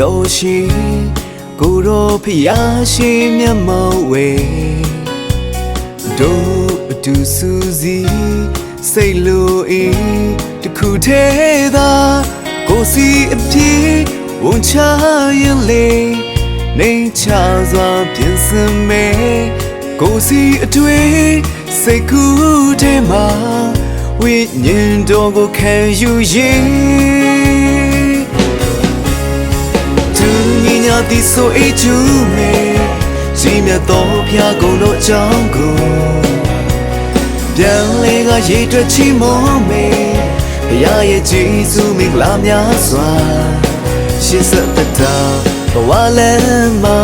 တော်ရှိကိုရောဖျားရှိမျက်မှောက်ဝေတို့အတူစူးစီစိတ်လိုအေးတခုသေးသာကိုစီအပြေဝန်ချရင်လေနေချစွာပြင်စင်မဲကိုစီအတွေ့စိတ်ကူးထဲမှာဝိညာဉ်တော်ကိုခံယူရင် ညီညာတီဆိုအေးချူမေကြီးမြတ်တော်ဖျားကုန်တို့အကြောင်းကိုပြန်လေကရေတွက်ချီမောမေဘုရားရဲ့ဂျေဇုမင်္ဂလာများစွာရှင်းဆက်တတာဘဝလမ်းမှာ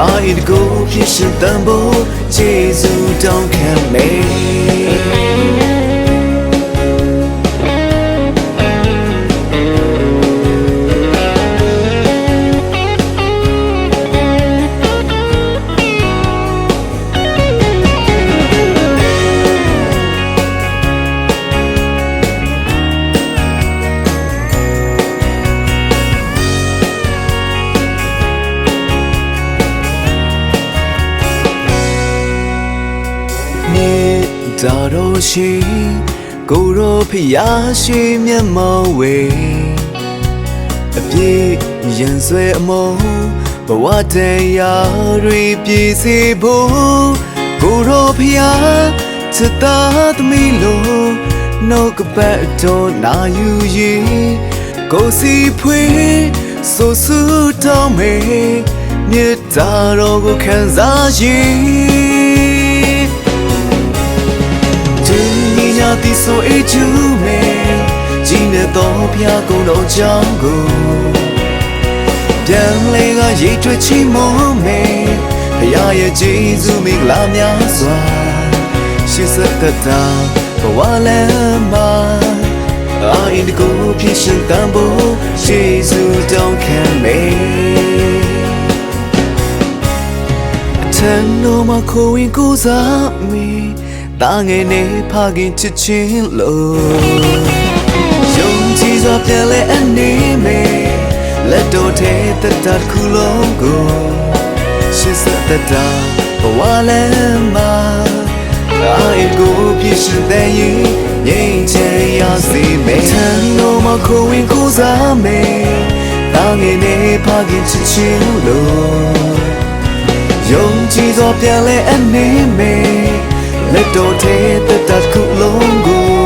အာဣဒကိုဖြစ်ရှင်တန်ဖို့ဂျေဇုတောင်းခံမေမြေ တာတော်ရှိကိုရောဖျားရှိမျက်မှောက်ဝေအပြည့်ရန်ဆွဲအမောဘဝတရားတွေပြည့်စေဖို့ကိုရောဖျားစတာသမီးလို့နှုတ်ကပတ်တော်နာယူရင်ကိုစီဖွေးဆိုဆူတောင်းမေမြေတာတော်ကိုခံစားရ ညီညာတီဆိုအေးချူမေကြီးနဲ့တော့ဖျားကုန်တော့ကြောင်းကိုပြန်လေကရိတ်ထွက်ချီမောမေဖျားရဲ့ဂျေဇုမင်္ဂလာများစွာရှစ်ဆက်တတာဘဝလမ်းမှာအာအင်ဒီကိုဖြစ်ရှင်တန်ဖို့ဂျေဇုတောင်းခံမေထန်တော်မှာခိုးဝင်ကိုစားမီ တာငယ်နဲ့ဖခင်ချစ်ချင်းလို့ယုံကြည်စွာပြန်လဲအနေမဲ့လက်တော်ထဲတတတ်ခုလုံးကိုရှစ်ဆက်တတာဘဝလမ်းမှာအာအကိုပြည့်စုံတဲ့ရင်ငြိမ်ချမ်းရစေမယ်ထန်တော်မှာခိုးဝင်ကိုစားမယ်တာငယ်နဲ့ဖခင်ချစ်ချင်း လို့ ယုံကြည်စွာပြန်လဲအနေမေလက်တော်ထဲတက်တတ်ခုလုံးကို